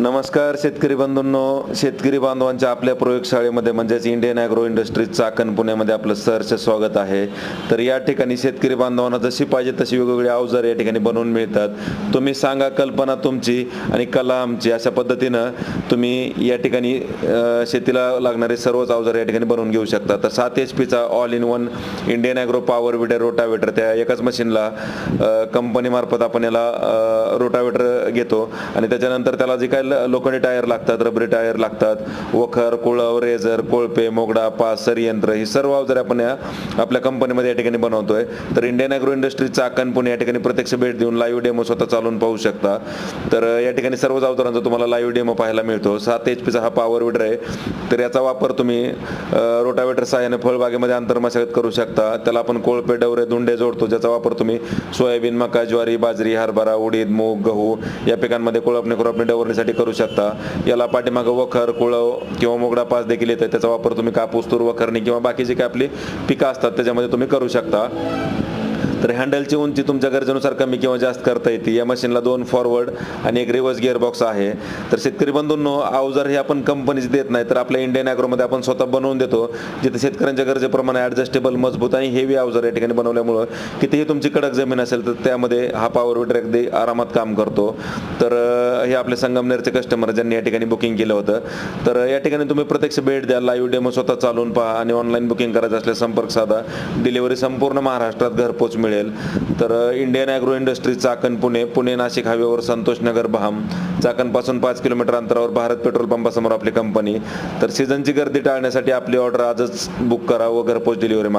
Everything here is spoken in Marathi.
नमस्कार शेतकरी बंधूंनो शेतकरी बांधवांच्या आपल्या प्रयोगशाळेमध्ये म्हणजेच इंडियन ॲग्रो इंडस्ट्रीज चाकण पुण्यामध्ये आपलं सरचं स्वागत आहे. तर या ठिकाणी शेतकरी बांधवांना जशी पाहिजे तशी वेगवेगळी अवजार या ठिकाणी बनवून मिळतात. तुम्ही सांगा कल्पना तुमची आणि कला आमची. अशा पद्धतीनं तुम्ही या ठिकाणी शेतीला लागणारे सर्वच अवजार या ठिकाणी बनवून घेऊ शकता. तर सात एच पीचा all in one Indian agro power weeder rotavator त्या एकाच मशीनला कंपनीमार्फत आपण याला रोटावेटर घेतो. आणि त्याच्यानंतर त्याला जे काय लोखंडी टायर लागतात रबरी टायर लागतात वखर कुळव रेझर कोळपे मोगडा पास सरयंत्र ही सर्व अवजारे आपण आपल्या कंपनीमध्ये या ठिकाणी बनवतोय तर Indian agro industry Chakan Pune या ठिकाणी प्रत्यक्ष भेट देऊन लाईव्ह डेमो स्वतः चालून पाहू शकता. तर या ठिकाणी सर्वच अवजारांचा तुम्हाला लाईव्ह डेमो पाहायला मिळतो. सात एच पीचा हा पॉवर विडर आहे. तर याचा वापर तुम्ही रोटावेटर सहाय्याने फळबागेमध्ये अंतर्मशागत करू शकता. त्याला आपण कोळपे डवरे धुंडे जोडतो ज्याचा वापर तुम्ही सोयाबीन मका ज्वारी बाजरी हरभरा उडीद मूग गहू या पिकांमध्ये कोळपणे खुरपणे डवरणीसाठी करू शकता. याला पाठीमागं वखर कुळव किंवा मोगडा पास देखील येतं त्याचा वापर तुम्ही कापूस तूर वखरणी किंवा बाकीची काय आपली पिकं असतात त्याच्यामध्ये तुम्ही करू शकता. तर हँडलची उंची तुमच्या गरजेनुसार कमी किंवा जास्त करता येते. या मशीनला दोन फॉरवर्ड आणि एक रिव्हर्स गिअरबॉक्स आहे. तर शेतकरी बंधूंनो अवजार हे आपण कंपनीच देत नाही तर आपल्या इंडियन ॲग्रोमध्ये आपण स्वतः बनवून देतो जिथे शेतकऱ्यांच्या गरजेप्रमाणे ॲडजस्टेबल मजबूत आणि हेवी अवजार या ठिकाणी बनवल्यामुळं कितीही तुमची कडक जमीन असेल तर त्यामध्ये हा पॉवर विटर अगदी आरामात काम करतो. तर हे आपले संगमनेरचे कस्टमर ज्यांनी या ठिकाणी बुकिंग केलं होतं. तर या ठिकाणी तुम्ही प्रत्यक्ष भेट द्या लाईव्ह डेमो स्वतः चालून पहा आणि ऑनलाईन बुकिंग करायचं असल्यास संपर्क साधा. डिलिव्हरी संपूर्ण महाराष्ट्रात घरपोच मिळेल. तर Indian agro industry Chakan Pune. Pune Nashik हायवेवर संतोष नगर बहाम. चाकणपासून पाच किलोमीटर अंतरावर भारत पेट्रोल पंपासमोर आपली कंपनी तर सीझनची गर्दी टाळण्यासाठी आपली ऑर्डर आजच बुक करा व घरपोच डिलिव्हरी माग.